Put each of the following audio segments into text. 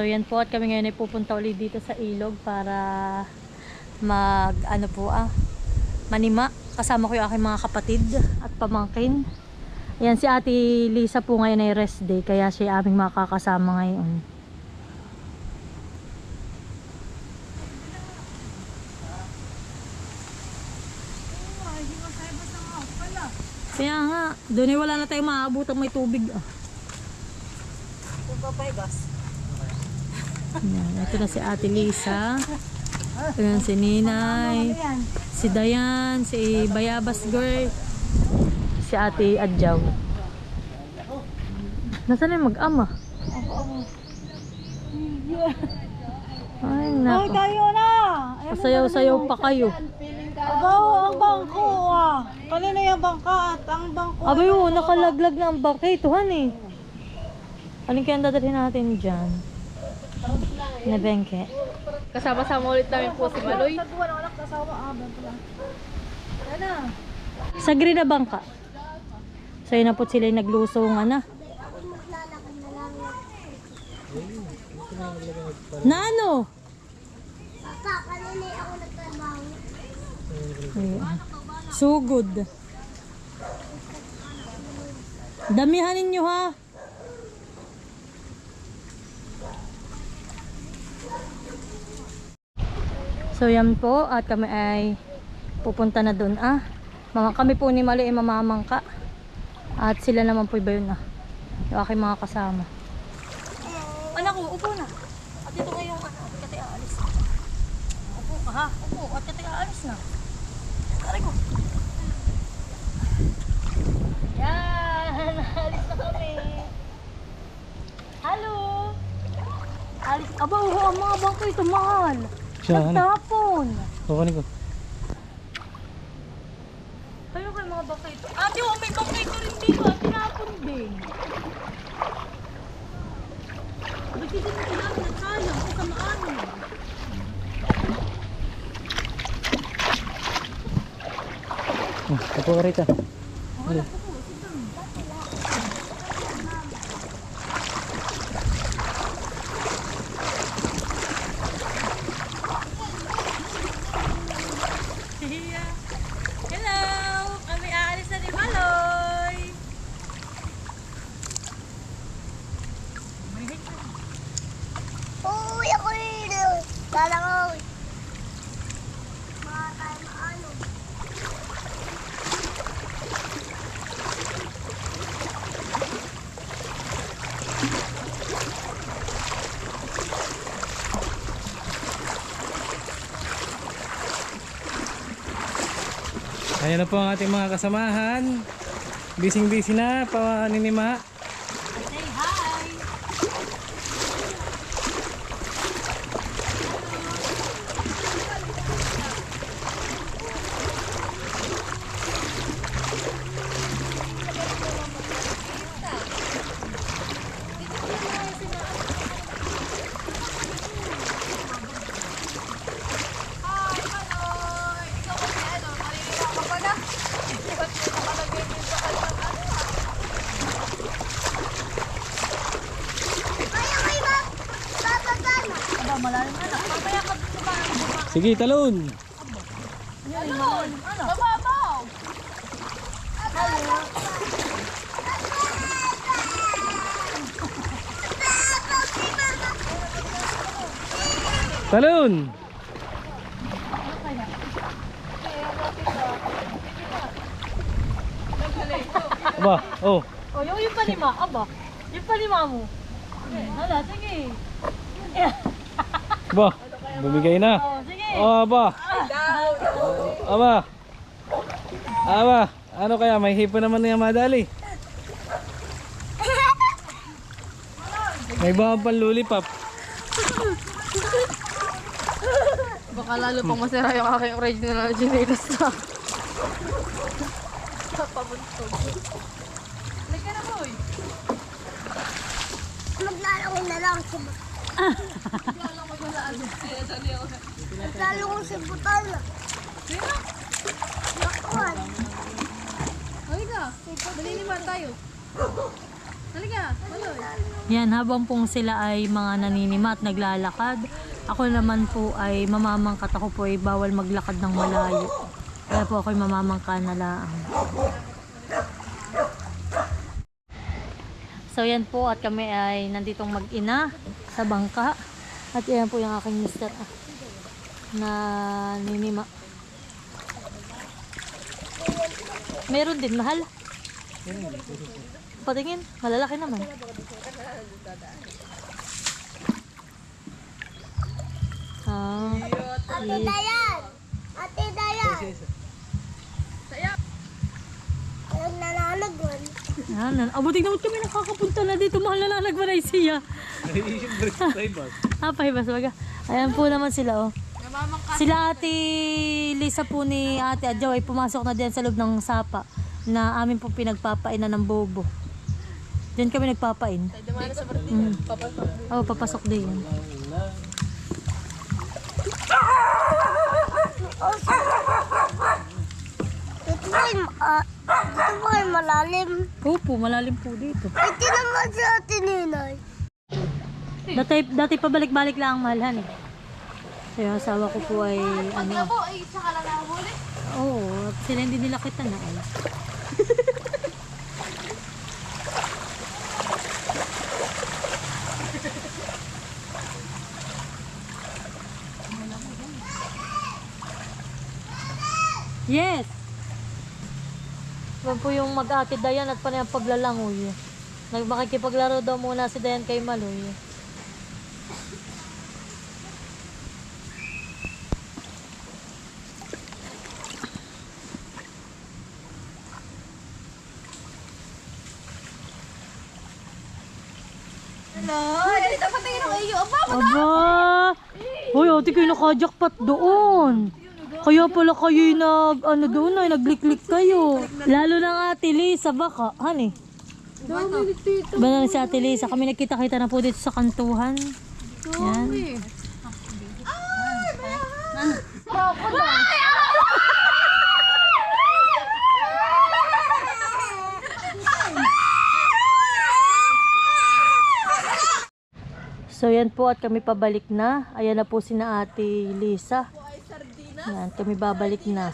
So yan po at kami ngayon ay pupunta ulit dito sa ilog para mag ano po ah manima. Kasama ko yung aking mga kapatid at pamangkin. Yan si Ate Lisa po ngayon ay rest day kaya siya aming makakasama ngayon. Kaya nga, doon ay wala na tayong maaabot may tubig ah. Yan, ito na si Ate Lisa. Ayan si Ninay. Si Dayan, si Bayabas Girl. Si Ate Adjaw. Nasaan na yung mag-ama? Ay, Ay, nako. tayo na! Ay, Pasayaw-sayaw pa kayo. Agaw, ang bangko ah. Kanina yung bangka at ang bangko. Abay, oh, nakalaglag na ang bangkay. Tuhan eh. Alin kaya ang dadalhin natin dyan? Na bengke. Kasama-sama ulit namin po si Maloy. Sa green na bangka. So yun na po sila yung naglusungan na. Na ano? Ayan. Sugod. Damihan ninyo ha. So yan po at kami ay pupunta na doon ah. Mga kami po ni Mali ay mamamangka. At sila naman po iba yun ah. Yung aking mga kasama. Anak ko, upo na. At ito ngayong ano, kati aalis. Upo ka ha, upo. At kati aalis na. Aray ko. Yan, alis na kami. Hello. Alis. Aba, oh, ang mga bangko ito, mahal. Siya, ano? Nagtapon. Kukunin ko. Kayo kayo mga bangka ito. Ate, oh, may bangka ito rin dito. At tinapon din. Ba't hindi mo tinapon at sayang? Kung kamaan. Oh, upo ka rito. Ano? Hello! Kami aalis na ni Maloy! Uy, ako rin. Kala ko. Mga tayo maano. Ayan na po ang ating mga kasamahan. Bising-busy na, paninima. Say hi! Ay, ako iba. Bababa na. Aba, malalim na. Mamaya ka dito ba? Sige, talon. Mababaw! Talon! Aba, oh. O, yung yung palima. Aba, yung palima mo. Hala, sige. Aba, bumigay na. Oh, aba. Aba. Aba, ano kaya? May hipo naman na yung madali. May bawang panlulipap. Baka lalo pang masira yung aking original na ginilas na. Maglalaro na lang si Maglalaro si Butal. Sino? Nakuhan. Halika, dali naman tayo. Talaga, maloy. Yan, habang pong sila ay mga naninima at naglalakad, ako naman po ay mamamangkat. Ako po ay bawal maglakad ng malayo. Kaya po ako'y mamamangka na lang. So yan po at kami ay nanditong mag-ina sa bangka. At yan po yung aking mister ah, na ninima. Meron din, mahal. Patingin, malalaki naman. Ah, Ate Dayan! Ate Dayan! Ang nananagon. yan. yan. Abuting naman kami nakakapunta na dito. Mahal na lang nagmaray siya. Ah, paibas baga. Ayan po naman sila, oh. Namamangka. Sila ate Lisa po ni ate Adjaw ay pumasok na diyan sa loob ng sapa na amin po pinagpapainan ng bobo. Diyan kami nagpapain. Dumana sa barko. Mm. Oh, papasok din ah, po ay malalim. Opo, malalim po dito. Ito naman si Ate Ninay. Dati, dati pabalik-balik lang ang malhan eh. So yung asawa ko po ay ano. Ako, ay saka lang nahuli. Oo, sila hindi nila kita na ay. Yes! Yan po yung mag-akid Dayan at panay ang paglalangoy. Nagmakikipaglaro daw muna si Dayan kay Maloy. Hello? Ay, dapat tingin ako iyo. Aba! Hoy, ate kayo naka-jackpot doon. Kaya pala kayo nag, ano doon ay nagliklik kayo. Lalo na ate Lisa, baka, hani. Ba na si ate Lisa, kami nagkita-kita na po dito sa kantuhan. So yan po at kami pabalik na. Ayan na po si na ate Lisa. Yan, kami babalik na.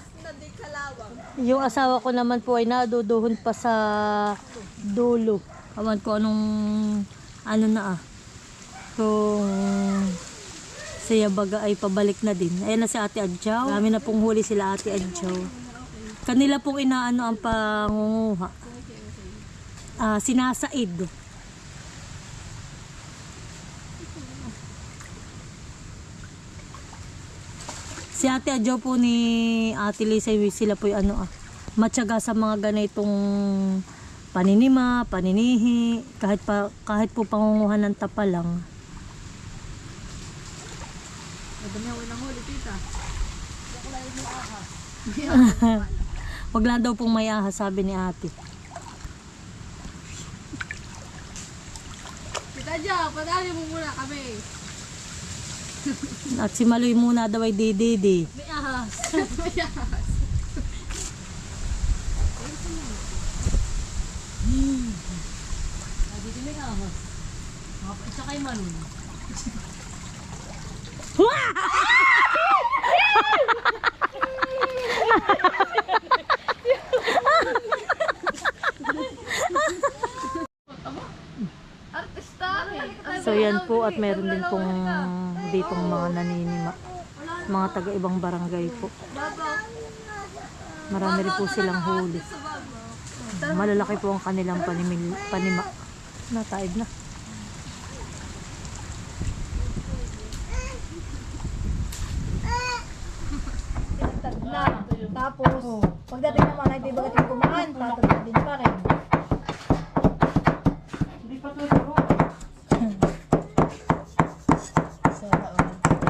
Yung asawa ko naman po ay naduduhon pa sa dulo. Awan ko anong ano na ah. Kung siya baga ay pabalik na din. Ayan na si ate Adjaw. Kami na pong huli sila ate Adjaw. Kanila pong inaano ang pangunguha. Ah, sinasaid. Si Ate Adjo po ni Ate Lisa, sila po yung ano ah, matyaga sa mga ganitong paninima, paninihi, kahit pa kahit po pangunguhan ng tapa lang. Madami ako nang huli, tita. Wag lang daw pong may ahas, sabi ni Ate. Tita Jo, padali mo muna kami. At si Maloy muna daw ay dididi. May ahas. May ahas. Didi may ahas. Isa kay Maloy. So yan po at meron din pong ditong mga naninima. Mga taga ibang barangay po. Marami rin po silang huli. Malalaki po ang kanilang panimil, panima. Nataib na. na. Tapos, pagdating naman ay di ba kating kumaan, tatagod din pa rin.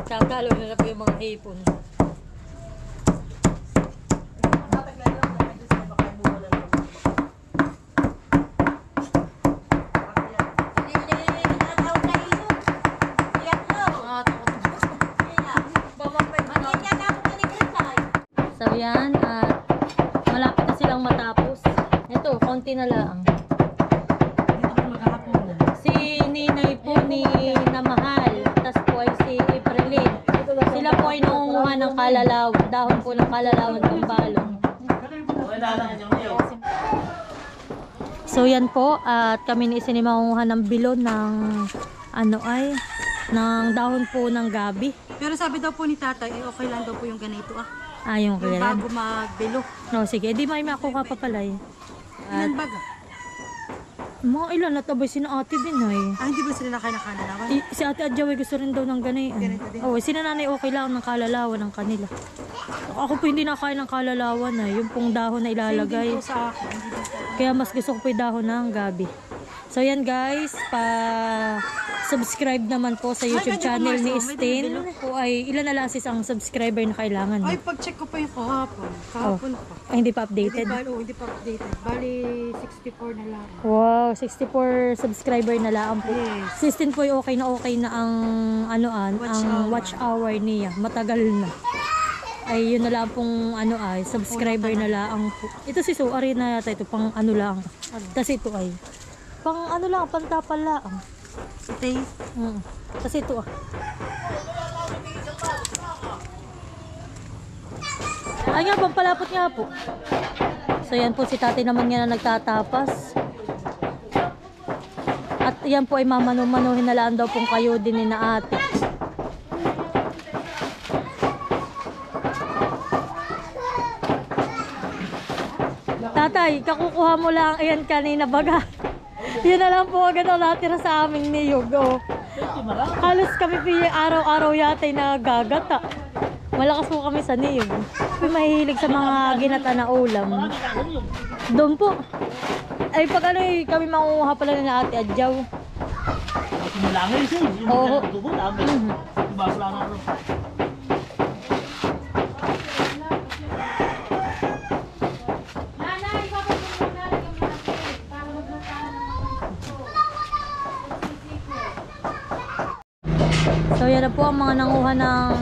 Kakalo na na po yung mga hipon. konti na lang. Si Ninay po ni Namahal, tas po ay si Evelyn. Sila po ay nangunguha ng kalalaw, dahon po ng kalalaw at kampalong. So yan po, at kami ni Isin ng bilon ng ano ay, ng dahon po ng gabi. Pero sabi daw po ni tatay, eh, okay lang daw po yung ganito ah. Ah, yung kailan? Bago magbilo. No, sige, di may makuha pa pala eh. Ilan baga? Mga ilan na tabay si na ate din ay. Ah, hindi ba sila nakain-nakalalawan? I- si ate Adjaw ay gusto rin daw ng ganyan. Ganito din. Oo, si nanay okay lang ng kalalawan ng kanila. Ako po hindi nakain ng kalalawan na, yung pong dahon na ilalagay. Po sa akin. Hindi din po. Kaya mas gusto ko po yung dahon ng gabi. So yan guys, pa subscribe naman po sa YouTube Ay, channel ni bilo. Po ay ilan na lang sis ang subscriber na kailangan. Ay, pag-check ko pa yung kahapon. Kahapon pa. Ay, hindi pa Hindi updated. pa, oh, hindi pa updated. Bali, 64 na lang. Wow, 64 subscriber na lang po. Yes. Si Stin po ay okay na okay na ang anoan, Watch ang hour. watch hour niya. Matagal na. Ay yun na lang pong ano ay subscriber na lang po. Ito si Su Arena yata ito pang ano lang. Tapos ito ay pang ano lang, pantapal lang. Stay. Mm. Kasi ito ah. Ay nga, pampalapot nga po. So yan po si tatay naman nga na nagtatapas. At yan po ay mamanu-manuhin na lang daw pong kayo din ni na ate. Tatay, kakukuha mo lang ayan kanina baga. Yun na lang po agad ang natira sa aming niyog. Oh. Halos kami yung araw-araw yata ay nagagata. Malakas po kami sa niyog. May mahilig sa mga ginata na ulam. Doon po. Ay pag ano eh, kami manguha pala na ate Adjaw. Oo. Mhm. So yan na po ang mga nanguha ng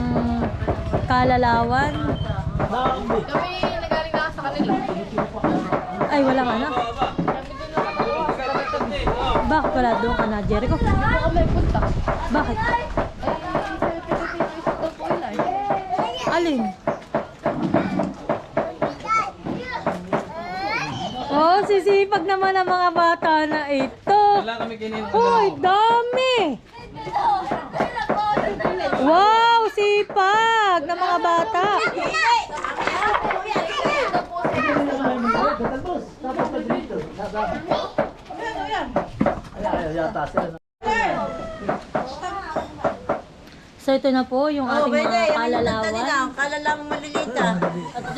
kalalawan. Kami nagaling na sa kanila. Ay, wala nga na. Bakit wala doon ka na, Jericho? Hindi po kami punta. Bakit? Alin? Oh, sisipag naman ang mga bata na ito. Wala kami. Hoy, dami! Wow, sipag ng mga bata. So ito na po yung ating mga kalalawan. Kalalang malilita.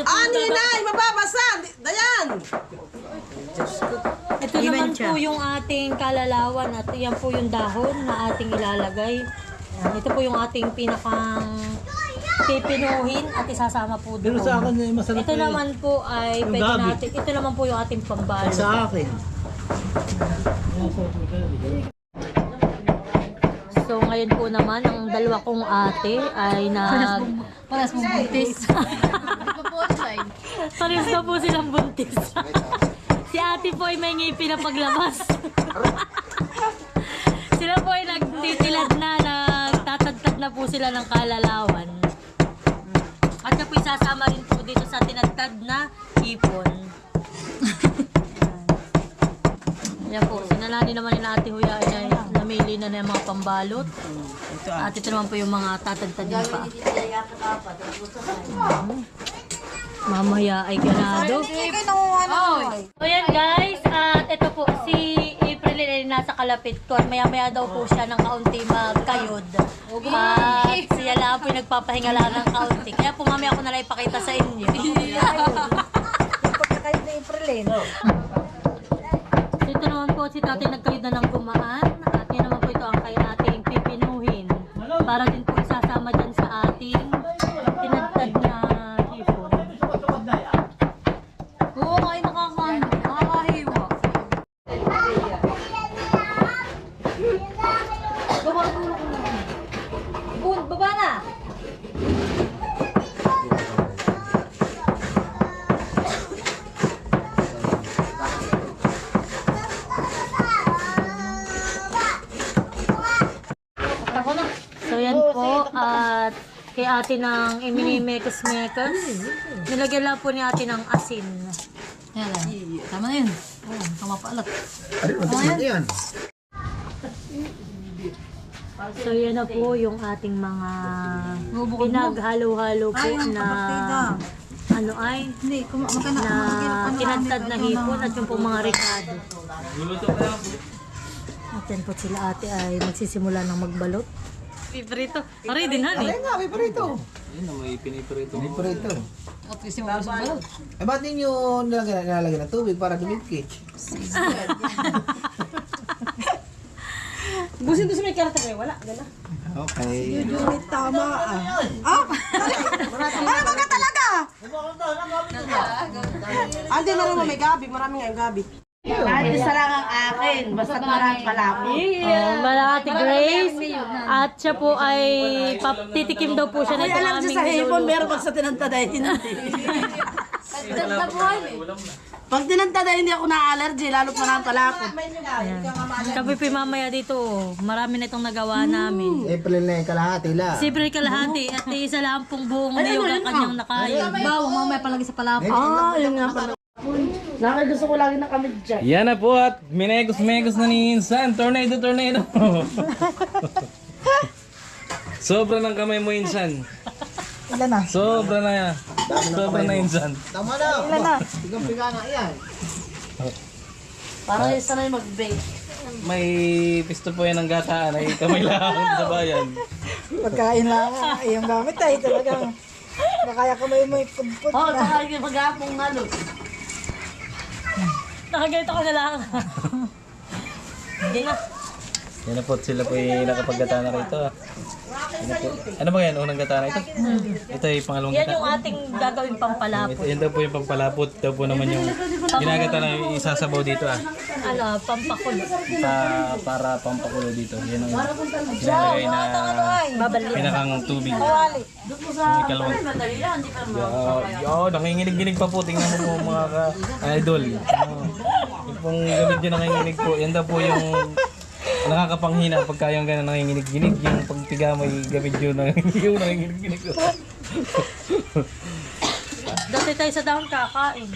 Ah, ninay! Mababasa! Dayan! Ito naman po yung ating kalalawan at yan po yung dahon na ating ilalagay. Yan, Ito po yung ating pinakang pipinuhin at isasama po doon. Pero sa akin eh, masarap Ito eh. naman po ay Yung pwede gabi. natin, ito naman po yung ating pambalo. Sa akin. So ngayon po naman, ang dalawa kong ate ay nag... Paras mong buntis. Pares na po silang buntis. si ate po ay may ngipin na paglabas. sila po ay nagtitilad na, nagtatagtad na po sila ng kalalawan. At siya po isasama rin po dito sa tinagtad na ipon. Yan po, sinalani naman ni Ate Huya ay namili na na yung mga pambalot. At ito naman po yung mga tatagtad din pa. Mamaya ay ganado. Nanguha na. So yan guys, at ito po si April ay nasa kalapit ko. Maya maya daw po siya ng kaunti magkayod. At siya lang po yung nagpapahinga lang ng kaunti. Kaya po mamaya ako nalang ipakita sa inyo. Pagkakayod na Aprilin. So ito naman po si tatay nagkayod na ng gumaan. At yun naman po ito ang kay ating pipinuhin. Para din po isasama dyan sa ating tinagtad na hipon. Oo, kayo nakakain. Nakakahiwa. Bun, baba na! So yan po at kay ate ng iminimekos-mekos. Nilagyan lang po ni ate ng asin. Yan lang. Tama na yun. Oo, kamapaalat. So yan na po yung ating mga pinaghalo-halo po na ano ay Hindi, kuma magkana. na tinadtad na hipon at yung po mga ricado. At yan po sila ate ay magsisimula ng magbalot. Piprito. Aray din han eh. nga, may parito. Yun na, may piniprito. May parito. At least yung mga balot. Eh, ba't ninyo nilalagyan, nilalagyan ng tubig para dumikit? Busin to sa may karata kayo, wala. Gala. Okay. Tama ah. Ah! Ano ba ka talaga? Andi na naman may gabi, marami nga yung gabi. Kahit isa lang ang akin, basta marami palapot. Oh, Malati Grace. At siya po ay paptitikim daw po siya nito Alam aming siya sa hipon, niluluto. meron pag sa tinantada hindi. Dagdag na buhay eh. Pag tinantada hindi ako na-allergy, lalo pa ng palapot. Kami po mamaya dito, oh. marami na itong nagawa namin. April na yung kalahati la. Siyempre kalahati at isa lang pong buong niyog ang kanyang nakain. Bawang mamaya palagi sa palapot. Ah, yun nga pala. Nakay gusto ko lagi na kami dyan. Yan na po at minegos-megos na ni Insan. Tornado, tornado. Sobra ng kamay mo, Insan. Ilan na? Sobra na yan. Sobra na, Insan. Tama na. Ilan na? Tigang piga nga yan. Para isa na yung mag-bake. May pisto po yan ng gataan ay kamay lang sa bayan. Pagkain lang. Yung gamit ay talagang makaya ka may may pudpud Oo, oh, saka yung mag-aapong nalo. Nakaganito ko na lang. Hindi na. Yan na po, sila po yung nakapaggatana rito. Na po. Ano ba yan? Unang gatana ito? Ito yung pangalawang Yan gatana. yung ating gagawin pampalapot. Ito, yan daw po yung pampalapot. Ito po naman yung ginagata na yung isasabaw dito ah. Ano, pampakulo. Pa, para pampakulo dito. Yan ang ginagay na Babalik. pinakang tubig. Yung ikalawang. Yeah, yo, nanginginig-ginig pa po. Tingnan mo po mga ka-idol. Yung pong gamit yun nanginginig po. Yan daw po yung nakakapanghina pagka yung gano'n nanginginig-ginig. Yung pagpiga may gamit yun yung nanginginig-ginig. Dati tayo sa dahon kakain.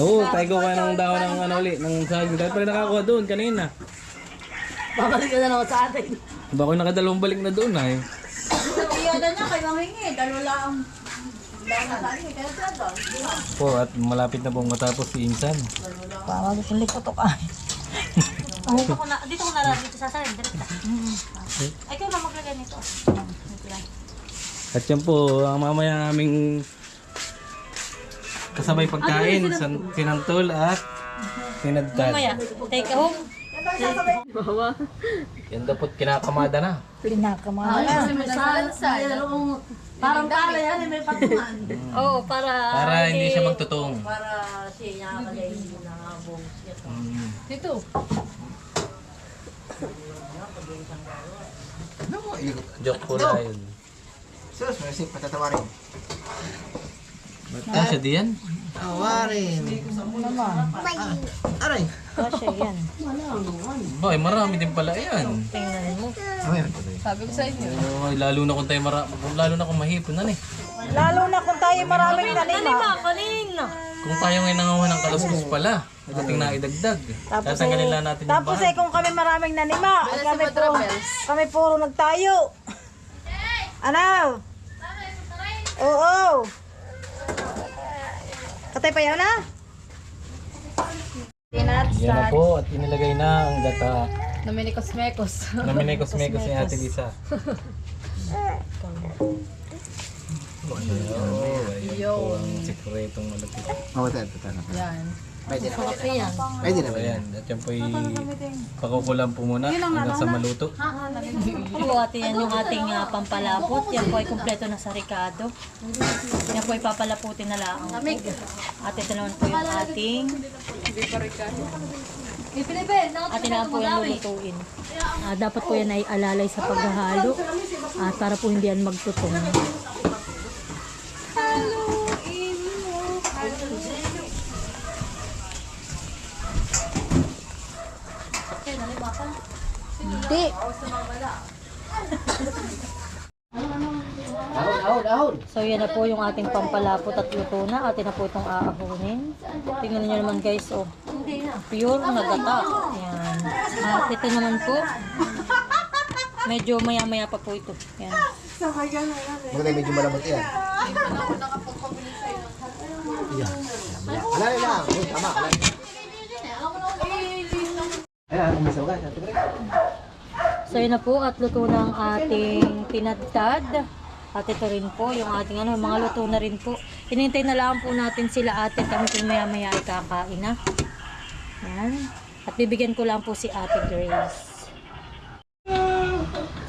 Oo, tayo ko ka ng dahon ng ano ulit, ng saging. Dahil pala nakakuha doon kanina. Babalik ka na lang sa atin. Ba ako nakadalawang balik na doon ay. Po at malapit na pong matapos si Insan. Para gusto nila ko ka. Dito ko na, dito ko na dito sa salin. Direct Ay, ikaw na maglagay nito. At yan po, ang mamaya aming kasabay pagkain, san, sinantol at sinadtad. Mamaya, take home. Yan daw po't kinakamada na. Pinakamahal. Parang pala yan, may patungan. Oo, para... Para hindi siya magtutong. Siya. Mm. Dito. Joke po na yun. Sus, may sip patatawarin. Ba't kasya diyan? Tawarin. Aray. Kasi yan. Ba, ay marami din pala yan. Tingnan mo. Sabi ko sa inyo. Ay, lalo na kung tayo mara lalo na kung mahipon na eh. Lalo na kung tayo maraming tanima. Kanina, kanina. Kung tayo ngayon nangawa ng kaluskos pala, nagating na idagdag. Tatanggalin lang natin yung Tapos eh kung kami maraming nanima, Wala kami puro, Madrapels. kami puro nagtayo. Ano? Oo. Katay pa yan na? Yan na po at inilagay na ang gata. Naminikos-mekos. Naminekos-mekos ni Ate Lisa. Oh, ayun po ang sikretong malapit. Oh, ito, ito, ito. Yan. Pwede na. Kape yan. Pwede na ba yan? Ayan, at yan po pakukulam po muna hanggang sa maluto. Po, ate, yan yung ating ah, pampalapot. Yan po ay kumpleto na sa ricado. Yan po ay papalaputin na lang. At ito naman po yung ating... Ate naman po yung lulutuin. Ah, dapat po yan ay alalay sa paghahalo. At para po hindi yan magtutong. Hindi. Ahon, ahon. So yan na po yung ating pampalapot at luto na. Atin na po itong aahonin. Tingnan niyo naman guys, oh. Pure na gata. Yan. At ito naman po. Medyo maya-maya pa po ito. Yan. Maganda medyo malambot yan. Yeah. Alala lang. Tama. alala. Ayan, umisaw ka. Ate Bre. So yun na po at luto ang ating tinadtad. At ito rin po yung ating ano, mga luto na rin po. Hinintay na lang po natin sila ate kami kung maya maya ay kakain na. Yan. At bibigyan ko lang po si ate Grace.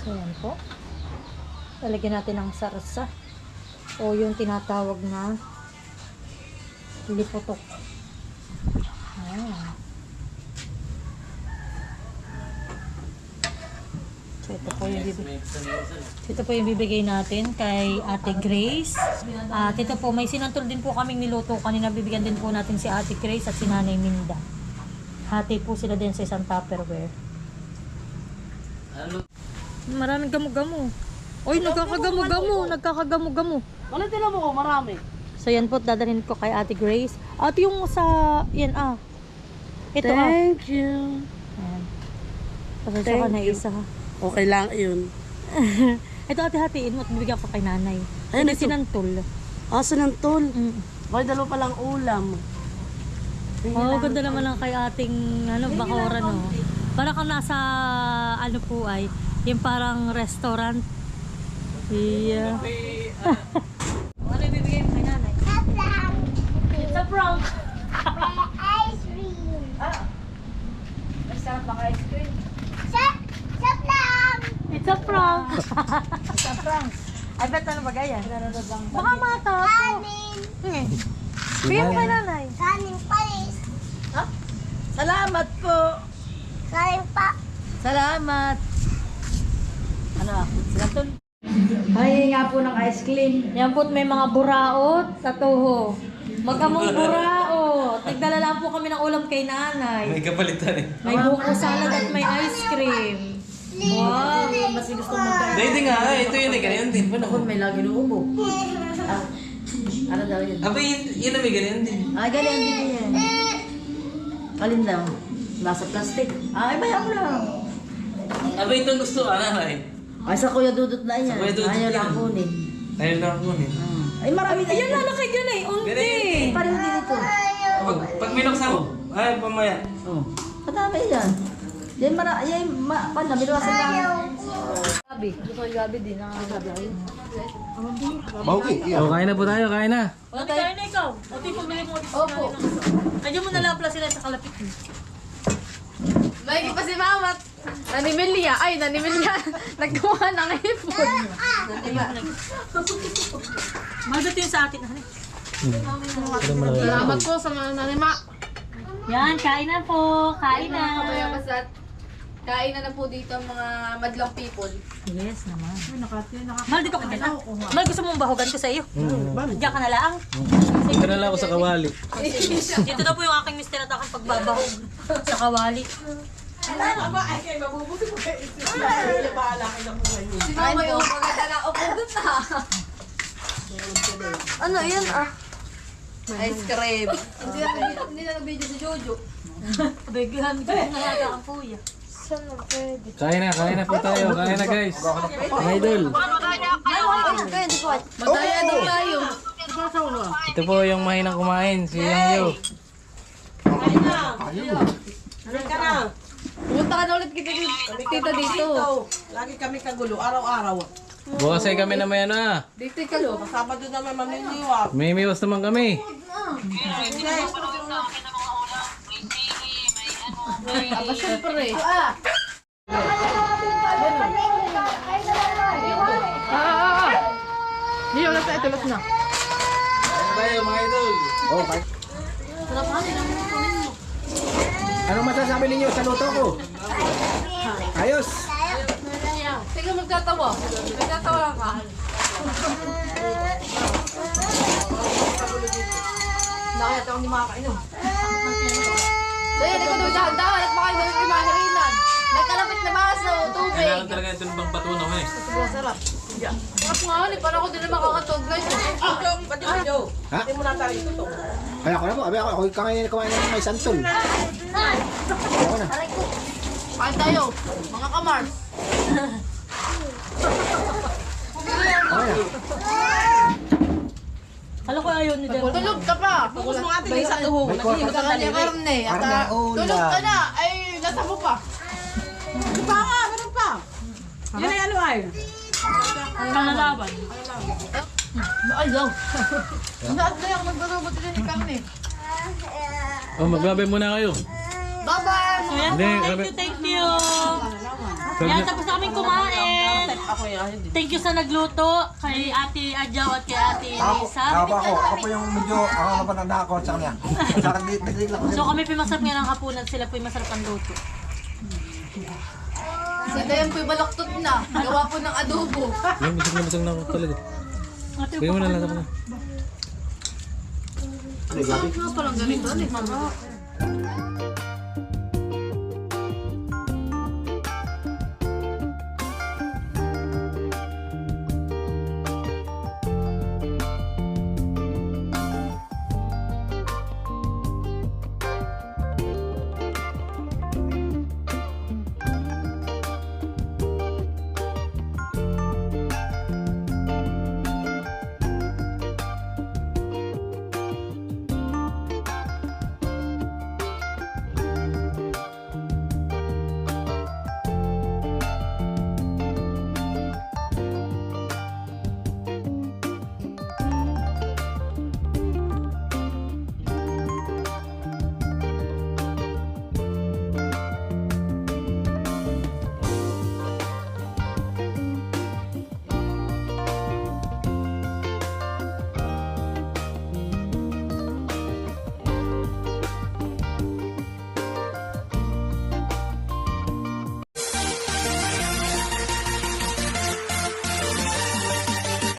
So yan po. Lalagyan natin ng sarsa. O yung tinatawag na lipotok. Ayan. So ito po yung bibigay. Ito po yung bibigay natin kay Ate Grace. At ito po, may sinantol din po kaming niluto kanina. Bibigyan din po natin si Ate Grace at si Nanay Minda. Hati po sila din sa isang tupperware. Maraming gamo-gamo. Oy, nagkakagamo-gamo. Nagkakagamo-gamo. Ano tila mo? Marami. So yan po, dadalhin ko kay Ate Grace. At yung sa, yan ah. Ito ah. Thank you. Ayan. Pasensya ka na isa ha. Okay lang yun. Ito ate hatiin mo at bibigyan ko kay nanay. Ayun, Ito sinantol. Aso ng tol. Mm. May dalawa palang ulam. Oo, ganda naman lang kay ating ano, bakora no. Para kang nasa ano po ay, yung parang restaurant. Yeah. ano yung bibigay mo kay nanay? It's a prank. Ice cream. Masarap baka ice cream. Sa, sa lang. It's a prank. Ay, bet ano ba? Nararamdaman. Baka mata. Kanin. Hmm. Bigyan mo kay nanay. Kanin palis. Salamat po. Kanin pa. Salamat. Ano? Sinatol? Ay, nga po ng ice cream. Yan po't may mga buraot sa tuho. Magamong buraot. Nagdala lang po kami ng ulam kay nanay. May kapalitan eh. May buko salad at may ice cream. Wow! Mas gusto mo magkain. Hindi nga, ah, ito yun eh. Ganyan din. Paano? May lagi ng ubo. Ah, ano daw yun? Aba, yun, yun na may ganyan din. Ah, galing din yan. Kalin daw. Nasa plastic. Ay, bayan mo lang. Aba, ito ang gusto na eh. Ay, sa Kuya Dudut na yan. Sa Kuya Dudut Ayaw yan. lang kunin. Ayun lang ako eh. Ay, marami na Ayan na, laki dyan eh. Unti. Ganyan. Pareho din ito. Pag, pag minoksan mo, ay, pamaya. Oh. Kadami yan. Yan, mara, yan, ma, pan na, bilawasan lang. Gabi. Gusto ko yung gabi din. Nakagabi ako yun. Baugi. Oh, kain na po tayo, kain na. Wala tayo na ikaw. Ate, pumili mo dito. Opo. Ayun mo na lang pala sila sa kalapit. May pa si Mamat. Nanimilya. Ay, nanimilya. Naggawa ng hipon. Mahal dito yung sa atin. Hani. Salamat po sa mga nanima. Yan, kain na po. Kain na. Kaya basat. Kain na na po dito ang mga madlang people. Yes naman. Mahal dito ka na. Mahal gusto mong bahugan ko sa iyo. Diyan ka na lang. Ito na lang ako sa kawali. Dito na po yung aking mister at aking pagbabahog sa kawali. Si Mama yung maganda na upo dun na. Ano yan ah? Ice cream. Hindi na, hindi na nag-video si Jojo. Bigyan ko na yata ang kuya. Kain na, kain na po tayo. Kain na guys. Mga idol. Madaya daw tayo. Ito po yung mahinang kumain, si Yang Yo. Pumunta ka na ulit kita tita dito. Lagi kami kagulo, araw-araw. Bukas ay kami na may ano ah. Dito ka lo. Sabado naman maniniwag. May miwas naman kami. Aba syempre. Ah, ah. Hindi yung nasa itulos na. Tayo mga idol. Oh, kain. Anong masasabi ninyo sa luto ko? Ayos. Tingnan magtatawa. Magtatawa lang ka. Nakayat ako hindi makakainom. Dahil ko doon dahan-dahan at makainom yung mahirinan. Nagkalapit na baso, tubig. kailangan talaga ito ng bang patunaw eh. Sobrang sarap. Sarap nga, eh. Parang ako din na makakatog guys. Ah, pati mo, Joe. Ha? Hindi mo na tayo ito. Kaya ako na po, abi ako, ako kakain kumain ng may santol. Ako na. Kain tayo, mga kamars. Ako na. Kala ko ayaw ni Del. Tulog ka pa. Focus mo ate sa tuhog. May korte Sa kanya karne. Karne ah, ulam. tulog ka na. Ay, nasa mo pa. Ano pa nga? Meron pa. Yan ay ano ay. Kalalaban. Ayaw. Lahat na yung nagbarobot din ni karne. Oh, magbabay muna kayo. Bye-bye! Thank you, thank you. Yan, tapos na kaming kumain. Thank you sa nagluto kay Ate Adjaw at kay Ate Lisa. Ako ako, ako po yung medyo, ako na patanda ako sa kanya. Sa akin, naglig lang So kami po masarap nga ng hapunan, sila po yung masarap ang luto. Si Dayan po'y balaktot na. Gawa po ng adobo. Yung busog na busog na ako talaga. Ate, Bigyan mo na lang ako na. Sarap nga palang ganito. Ano,